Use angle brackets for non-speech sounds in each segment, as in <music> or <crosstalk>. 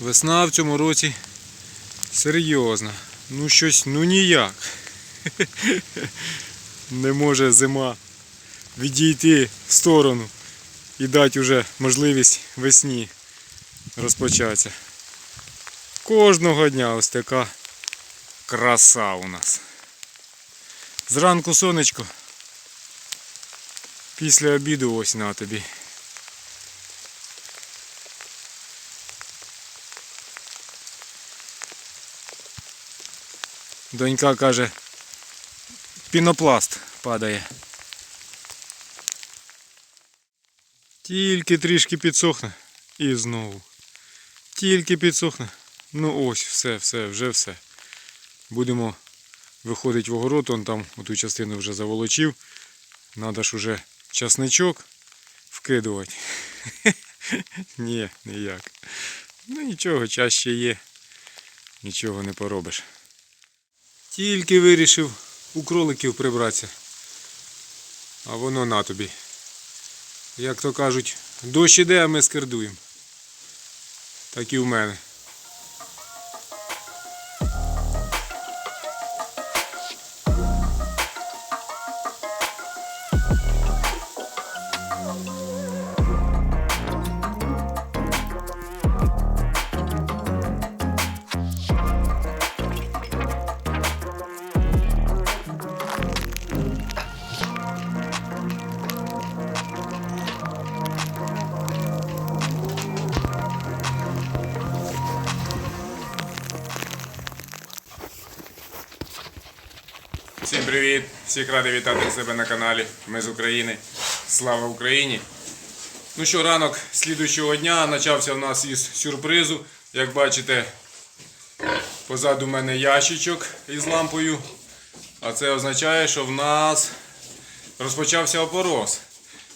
Весна в цьому році серйозна. Ну щось, ну ніяк. <laughs> Не може зима відійти в сторону і дати вже можливість весні розпочатися. Кожного дня ось така краса у нас. Зранку сонечко. Після обіду ось на тобі. Донька каже, пінопласт падає. Тільки трішки підсохне і знову. Тільки підсохне. Ну ось, все, все, вже все. Будемо виходити в огород, он там оту частину вже заволочив. Надо ж уже часничок вкидувати. <laughs> Ні, ніяк. Ну нічого, час ще є. Нічого не поробиш. Тільки вирішив у кроликів прибратися. А воно на тобі. Як то кажуть, дощ іде, а ми скердуємо. Так і в мене. Привіт! Всіх радий вітати себе на каналі. Ми з України. Слава Україні! Ну що, ранок слідуючого дня почався в нас із сюрпризу. Як бачите, позаду мене ящичок із лампою. А це означає, що в нас розпочався опорос.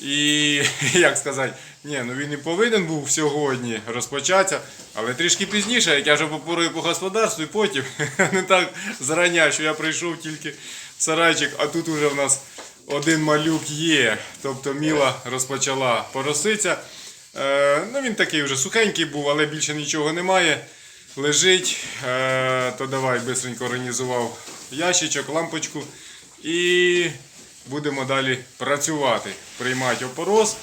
І <laughs> як сказати, ні, ну він і повинен був сьогодні розпочатися, але трішки пізніше, як я вже попорую по господарству, і потім <laughs> не так зарання, що я прийшов тільки сарайчик, а тут уже в нас один малюк є. Тобто Міла розпочала пороситися. Е, ну він такий вже сухенький був, але більше нічого немає. Лежить, е, то давай бистренько організував ящичок, лампочку і будемо далі працювати, приймати опорос,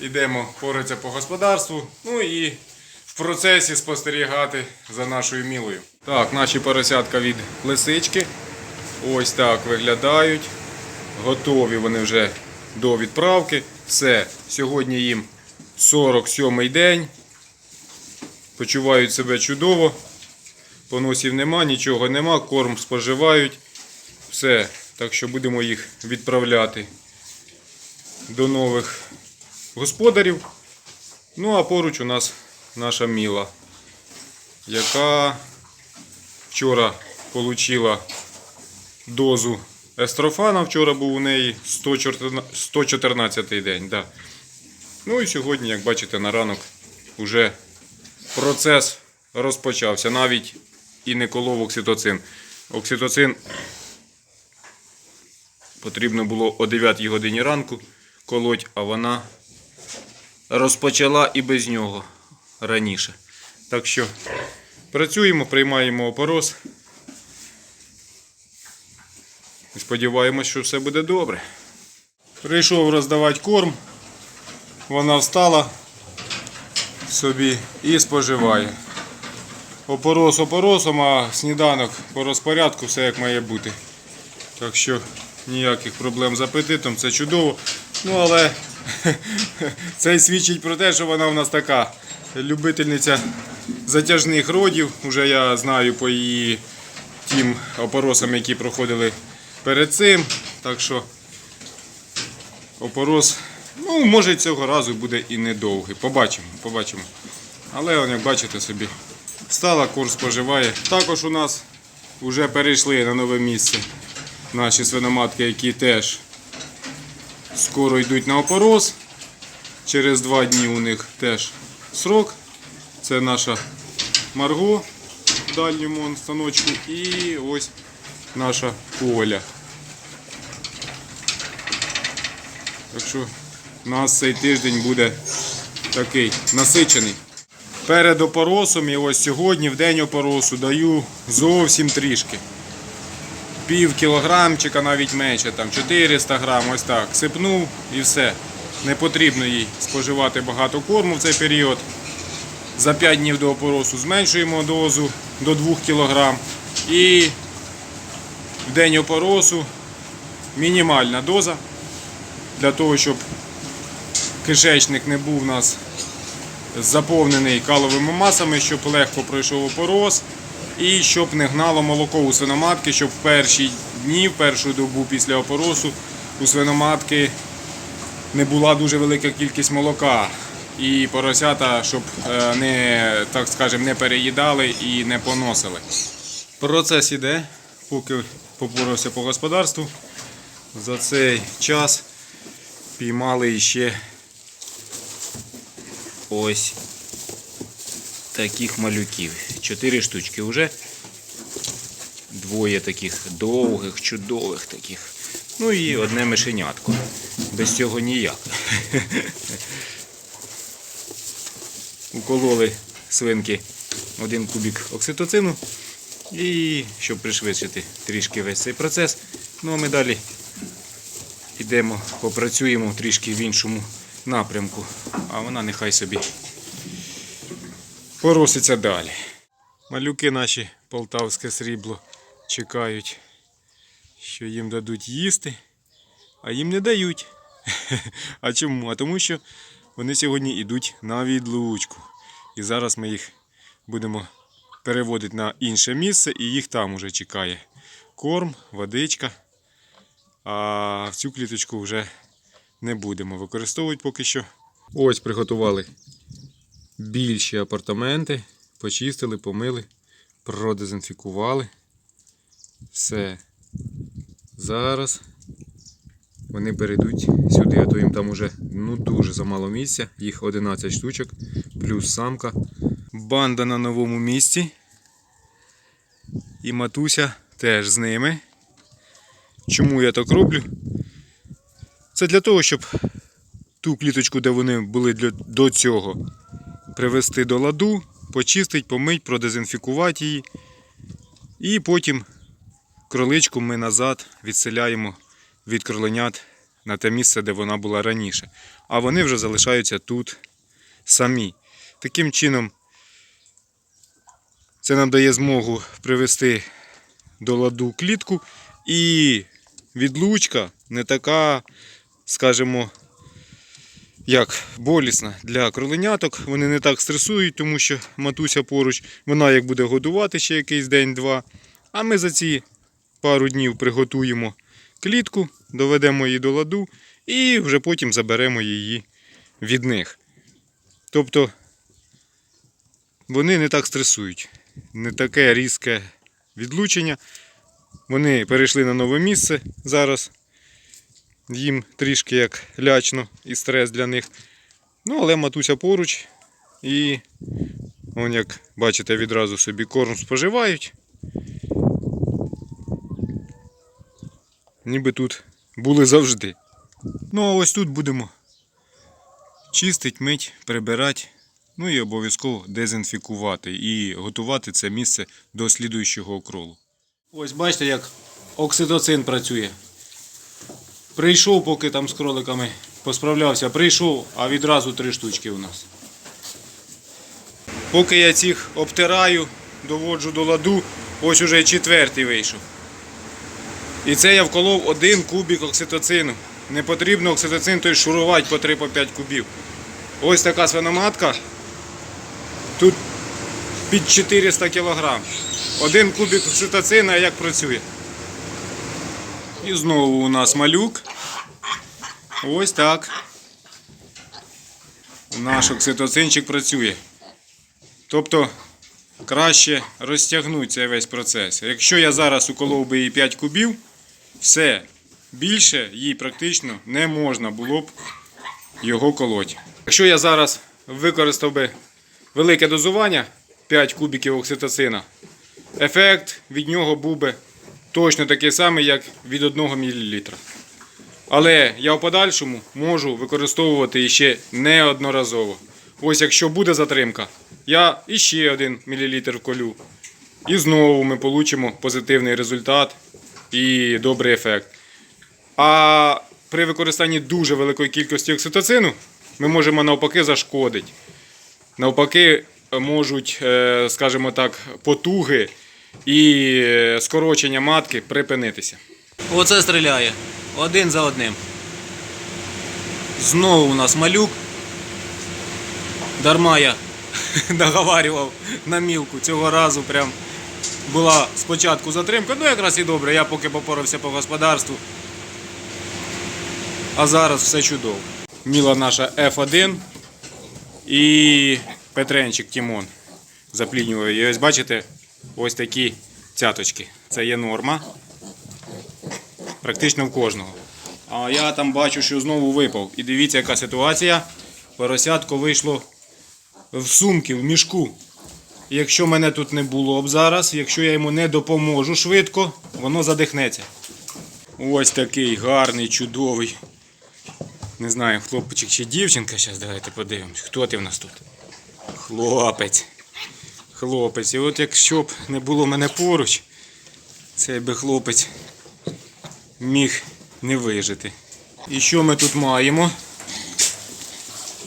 йдемо поратися по господарству, ну і в процесі спостерігати за нашою мілою. Так, наші поросятка від лисички. Ось так виглядають. Готові вони вже до відправки. Все, сьогодні їм 47-й день. Почувають себе чудово. Поносів нема, нічого нема, корм споживають. Все, так що будемо їх відправляти до нових господарів. Ну а поруч у нас наша Міла, яка вчора отримала дозу естрофана. Вчора був у неї 114 день. Да. Ну і сьогодні, як бачите, на ранок вже процес розпочався. Навіть і не колов окситоцин. Окситоцин потрібно було о 9 годині ранку колоть, а вона розпочала і без нього раніше. Так що працюємо, приймаємо опорос. І сподіваємось, що все буде добре. Прийшов роздавати корм. Вона встала собі і споживає. Опорос опоросом, а сніданок по розпорядку, все як має бути. Так що ніяких проблем з апетитом, це чудово. Ну але <laughs> це й свідчить про те, що вона в нас така любительниця затяжних родів. Уже я знаю по її тим опоросам, які проходили перед цим. Так що опорос, ну, може цього разу буде і недовгий. Побачимо, побачимо. Але як бачите собі, стала, курс споживає. Також у нас вже перейшли на нове місце наші свиноматки, які теж скоро йдуть на опорос. Через два дні у них теж срок. Це наша Марго в дальньому станочку і ось наша Оля. Так що у нас цей тиждень буде такий насичений. перед опоросом і ось сьогодні, в день опоросу, даю зовсім трішки. Пів кілограмчика, навіть менше, там 400 грам, ось так. Сипнув і все. Не потрібно їй споживати багато корму в цей період. За 5 днів до опоросу зменшуємо дозу до 2 кг. І в день опоросу мінімальна доза для того, щоб кишечник не був у нас заповнений каловими масами, щоб легко пройшов опороз і щоб не гнало молоко у свиноматки, щоб в перші дні, в першу добу після опоросу у свиноматки не була дуже велика кількість молока. І поросята, щоб е, не, так скажем, не переїдали і не поносили. Процес іде, поки попорався по господарству. За цей час піймали ще ось таких малюків. Чотири штучки вже. Двоє таких довгих, чудових таких. Ну і одне мишенятко. Без цього ніяк. <laughs> Укололи свинки один кубик окситоцину. І щоб пришвидшити трішки весь цей процес. Ну а ми далі йдемо, попрацюємо трішки в іншому напрямку. А вона нехай собі пороситься далі. Малюки наші полтавське срібло чекають, що їм дадуть їсти, а їм не дають. <laughs> А чому? А тому що вони сьогодні йдуть на відлучку. І зараз ми їх будемо переводити на інше місце, і їх там уже чекає корм, водичка. А в цю кліточку вже не будемо використовувати поки що. Ось приготували більші апартаменти, почистили, помили, продезінфікували. Все. Зараз вони перейдуть сюди, а то їм там уже ну, дуже замало місця. Їх 11 штучок, плюс самка. Банда на новому місці. І матуся теж з ними. Чому я так роблю? Це для того, щоб ту кліточку, де вони були для, до цього, привести до ладу, почистити, помить, продезінфікувати її. І потім кроличку ми назад відселяємо від кроленят на те місце, де вона була раніше. А вони вже залишаються тут самі. Таким чином, це нам дає змогу привести до ладу клітку і відлучка не така, скажімо, як болісна для кроленяток. Вони не так стресують, тому що матуся поруч, вона як буде годувати ще якийсь день-два. А ми за ці пару днів приготуємо клітку, доведемо її до ладу і вже потім заберемо її від них. Тобто вони не так стресують, не таке різке відлучення. Вони перейшли на нове місце зараз. Їм трішки як лячно і стрес для них. Ну, але матуся поруч. І, вон, як бачите, відразу собі корм споживають. Ніби тут були завжди. Ну, а ось тут будемо чистить, мить, прибирати. Ну і обов'язково дезінфікувати і готувати це місце до слідуючого окролу. Ось бачите, як окситоцин працює. Прийшов, поки там з кроликами посправлявся, прийшов, а відразу три штучки у нас. Поки я цих обтираю, доводжу до ладу, ось уже четвертий вийшов. І це я вколов один кубик окситоцину. Не потрібно окситоцин той шурувати по 3-5 кубів. Ось така свиноматка. Під 400 кг. Один кубик окситоцина як працює. І знову у нас малюк. Ось так. Наш окситоцинчик працює. Тобто краще розтягнути цей весь процес. Якщо я зараз уколов би їй 5 кубів, все, більше їй практично не можна було б його колоти. Якщо я зараз використав би велике дозування 5 кубиків окситоцина, ефект від нього був би точно такий самий, як від 1 мл. Але я в подальшому можу використовувати іще неодноразово. Ось якщо буде затримка, я іще один мілілітр колю. І знову ми получимо позитивний результат і добрий ефект. А при використанні дуже великої кількості окситоцину ми можемо навпаки зашкодити. Навпаки, можуть, е, скажімо так, потуги і е, скорочення матки припинитися. Оце стріляє. Один за одним. Знову у нас малюк. Дарма я <laughs> договарював на мілку. Цього разу прям була спочатку затримка. Ну якраз і добре, я поки попорався по господарству. А зараз все чудово. Міла наша F1 і Петренчик Тімон заплінює. І ось бачите, ось такі цяточки. Це є норма. Практично в кожного. А я там бачу, що знову випав. І дивіться, яка ситуація. Поросятко вийшло в сумки, в мішку. І Якщо мене тут не було б зараз, якщо я йому не допоможу швидко, воно задихнеться. Ось такий гарний, чудовий не знаю, хлопчик чи дівчинка. Зараз давайте подивимось. Хто ти в нас тут? Хлопець. Хлопець. І от якщо б не було мене поруч, цей би хлопець міг не вижити. І що ми тут маємо?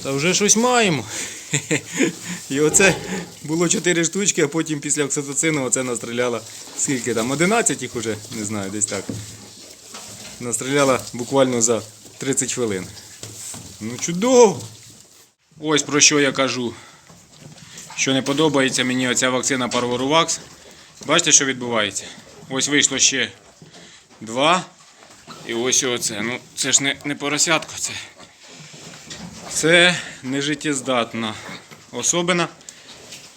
Та вже щось маємо. <laughs> І оце було 4 штучки, а потім після окситоцину оце настріляла. Скільки там? 11 їх уже, не знаю, десь так. Настріляла буквально за 30 хвилин. Ну чудово. Ось про що я кажу. Що не подобається мені оця вакцина Parvoruvax. Бачите, що відбувається? Ось вийшло ще два. І ось оце. Ну, це ж не, не поросятко, це. Це нежиттєздатна особина,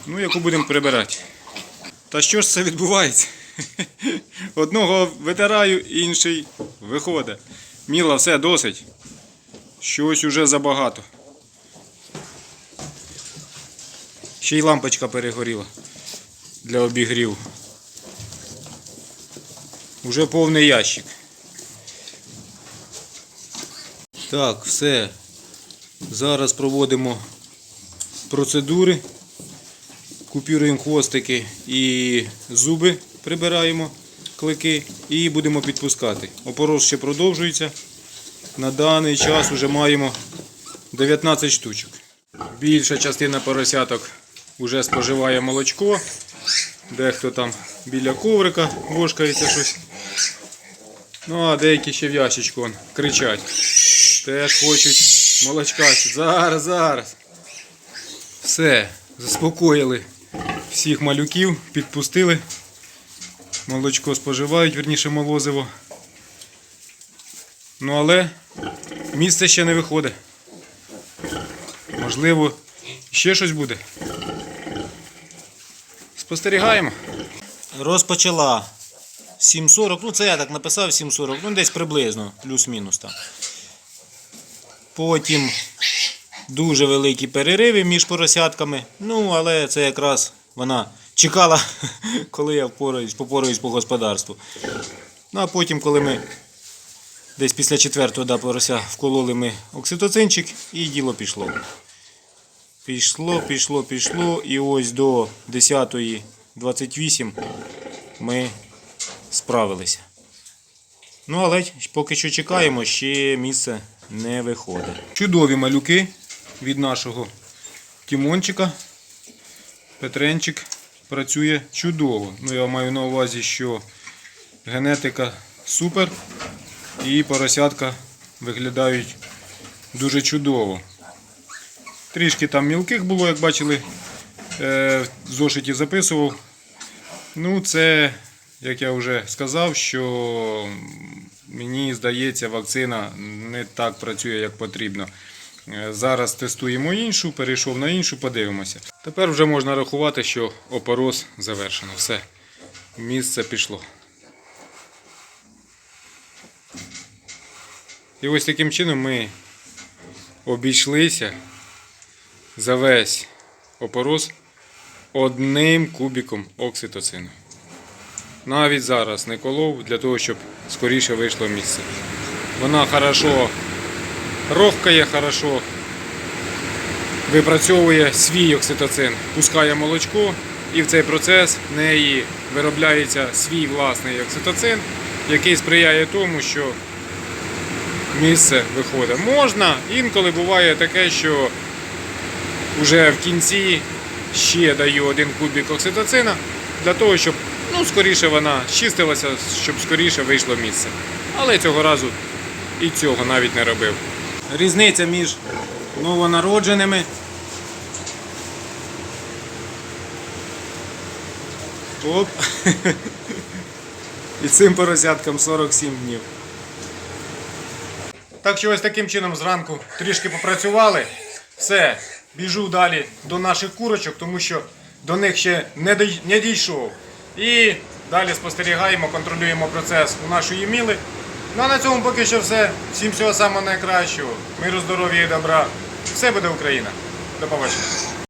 ну, яку будемо прибирати. Та що ж це відбувається? <laughs> Одного витираю, інший виходить. Міла, все досить. Щось уже забагато. Ще й лампочка перегоріла для обігріву. Уже повний ящик. Так, все. Зараз проводимо процедури. Купюруємо хвостики і зуби прибираємо, клики і будемо підпускати. Опорос ще продовжується. На даний час вже маємо 19 штучок. Більша частина поросяток вже споживає молочко. Дехто там біля коврика вошкається щось. Ну а деякі ще в ящичку кричать. Теж хочуть молочка. Зараз, зараз. Все, заспокоїли всіх малюків, підпустили. Молочко споживають, верніше молозиво. Ну але місце ще не виходить. Можливо, ще щось буде. Спостерігаємо. Розпочала 7.40, ну це я так написав 7.40, ну десь приблизно, плюс-мінус там. Потім дуже великі перериви між поросятками. Ну, але це якраз вона чекала, <laughs> коли я впораюсь, попораюсь по господарству. Ну а потім, коли ми десь після четвертого да, порося вкололи ми окситоцинчик і діло пішло. Пішло, пішло, пішло. І ось до 10.28 ми справилися. Ну, але поки що чекаємо, ще місце не виходить. Чудові малюки від нашого Тімончика. Петренчик працює чудово. Ну, я маю на увазі, що генетика супер і поросятка виглядають дуже чудово. Трішки там мілких було, як бачили, е, в зошиті записував. Ну, це, як я вже сказав, що мені здається, вакцина не так працює, як потрібно. Е, Зараз тестуємо іншу, перейшов на іншу, подивимося. Тепер вже можна рахувати, що опороз завершено. Все, місце пішло. І ось таким чином ми обійшлися за весь опороз одним кубіком окситоцину. Навіть зараз не колов для того, щоб скоріше вийшло місце. Вона хорошо рохкає, хорошо випрацьовує свій окситоцин, пускає молочко, і в цей процес в неї виробляється свій власний окситоцин, який сприяє тому, що місце виходить. Можна, інколи буває таке, що вже в кінці ще даю один кубик окситоцина для того, щоб ну, скоріше вона чистилася, щоб скоріше вийшло місце. Але цього разу і цього навіть не робив. Різниця між новонародженими. Оп. <laughs> І цим поросяткам 47 днів. Так що ось таким чином зранку трішки попрацювали. Все, біжу далі до наших курочок, тому що до них ще не дійшов. І далі спостерігаємо, контролюємо процес у нашої міли. Ну а на цьому поки що все. Всім всього самого найкращого. Миру, здоров'я і добра. Все буде Україна. До побачення.